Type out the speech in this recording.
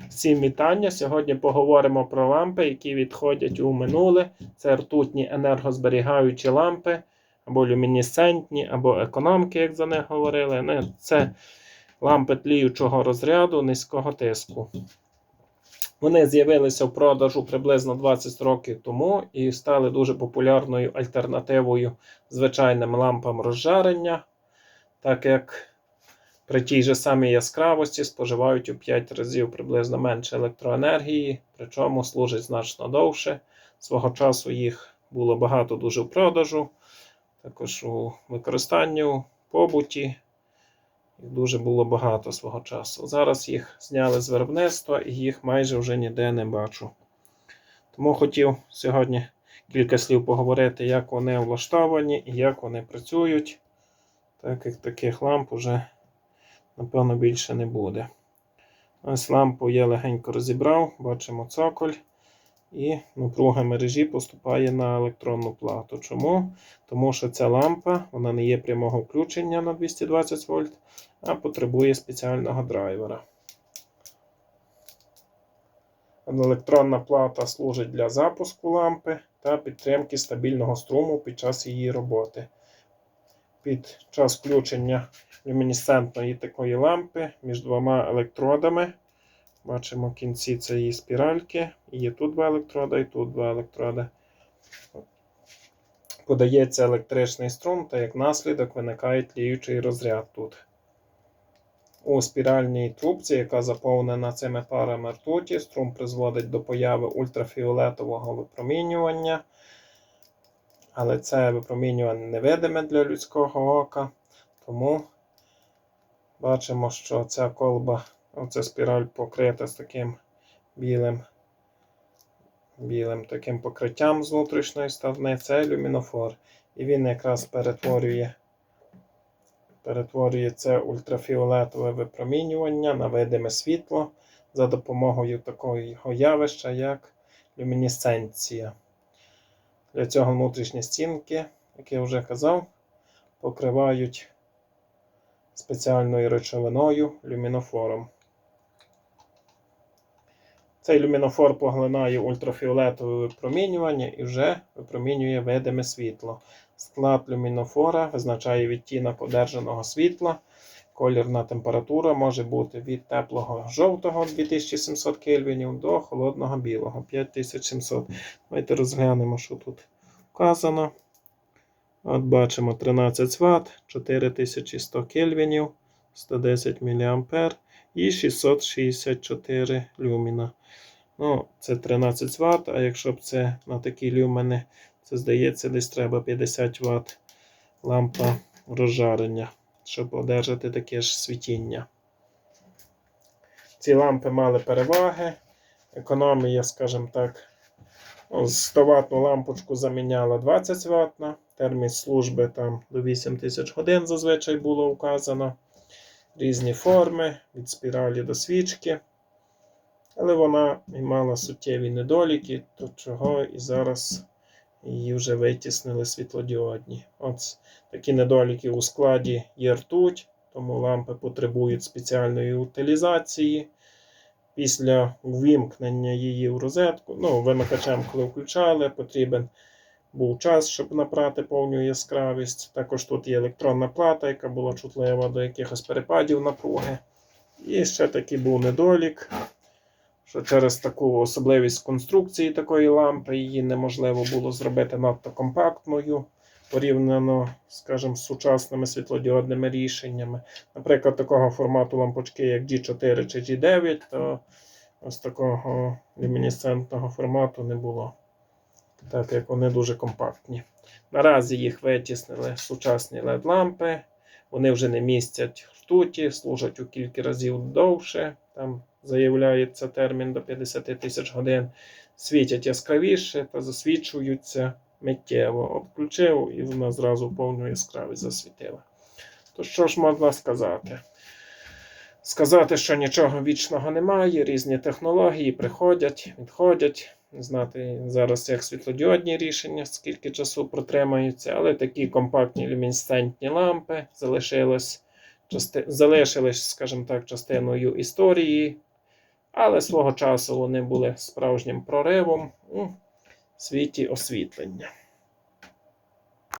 Всім вітання. Сьогодні поговоримо про лампи, які відходять у минуле. Це ртутні енергозберігаючі лампи, або люмінесцентні, або економки, як за них говорили. Ну, Це лампи тліючого розряду низького тиску. Вони з'явилися в продажу приблизно 20 років тому і стали дуже популярною альтернативою звичайним лампам розжарення, так як при тій же самій яскравості споживають у 5 разів приблизно менше електроенергії, причому служать значно довше. Свого часу їх було багато дуже в продажу, також у використанні у побуті. Їх дуже було багато свого часу. Зараз їх зняли з виробництва і їх майже вже ніде не бачу. Тому хотів сьогодні кілька слів поговорити, як вони влаштовані і як вони працюють, так як таких ламп уже напевно, більше не буде. Ось лампу я легенько розібрав, бачимо цоколь. І напруга мережі поступає на електронну плату. Чому? Тому що ця лампа вона не є прямого включення на 220 вольт, а потребує спеціального драйвера. Електронна плата служить для запуску лампи та підтримки стабільного струму під час її роботи. Під час включення люмінесцентної такої лампи між двома електродами. Бачимо в кінці цієї спіральки. І є тут два електрода, і тут два електроди. Подається електричний струм, та як наслідок виникає тліючий розряд тут. У спіральній трубці, яка заповнена цими парами ртуті, струм призводить до появи ультрафіолетового випромінювання. Але це випромінювання невидиме для людського ока. Тому бачимо, що ця колба, оця спіраль покрита з таким білим білим таким покриттям з внутрішньої сторони. Це люмінофор. І він якраз перетворює перетворює це ультрафіолетове випромінювання на видиме світло за допомогою такого явища, як люмінесценція. Для цього внутрішні стінки, як я вже казав, покривають спеціальною речовиною люмінофором. Цей люмінофор поглинає ультрафіолетове випромінювання і вже випромінює видиме світло. Склад люмінофора визначає відтінок одержаного світла. Колірна температура може бути від теплого жовтого 2700 кельвінів до холодного білого 5700. Давайте розглянемо, що тут вказано. От бачимо 13 Вт, 4100 кельвінів, 110 мА і 664 люміна. Ну, Це 13 Вт, а якщо б це на такі люмени, це здається, десь треба 50 Вт лампа розжарення, щоб одержати таке ж світіння. Ці лампи мали переваги. Економія, скажімо так, ну, 100 ватну лампочку заміняла 20 Вт. Термін служби там до 8000 годин зазвичай було вказано. Різні форми від спіралі до свічки. Але вона мала суттєві недоліки, то чого і зараз її вже витіснили світлодіодні. От такі недоліки у складі є ртуть, тому лампи потребують спеціальної утилізації. Після ввімкнення її в розетку, ну, вимикачем, коли включали, потрібен був час, щоб набрати повну яскравість. Також тут є електронна плата, яка була чутлива до якихось перепадів напруги. І ще такий був недолік, що через таку особливість конструкції такої лампи її неможливо було зробити надто компактною, порівняно, скажімо, з сучасними світлодіодними рішеннями. Наприклад, такого формату лампочки, як G4 чи G9, то ось такого люмінесцентного формату не було так як вони дуже компактні. Наразі їх витіснили сучасні LED-лампи. Вони вже не містять ртуті, служать у кілька разів довше. Там заявляється термін до 50 тисяч годин. Світять яскравіше та засвічуються миттєво. От включив і вона зразу повну яскравість засвітила. То що ж можна сказати? Сказати, що нічого вічного немає, різні технології приходять, відходять. Не знати зараз, як світлодіодні рішення, скільки часу протримаються, але такі компактні люмінесцентні лампи залишились, части... залишились, скажімо так, частиною історії Але свого часу вони були справжнім проривом у світі освітлення.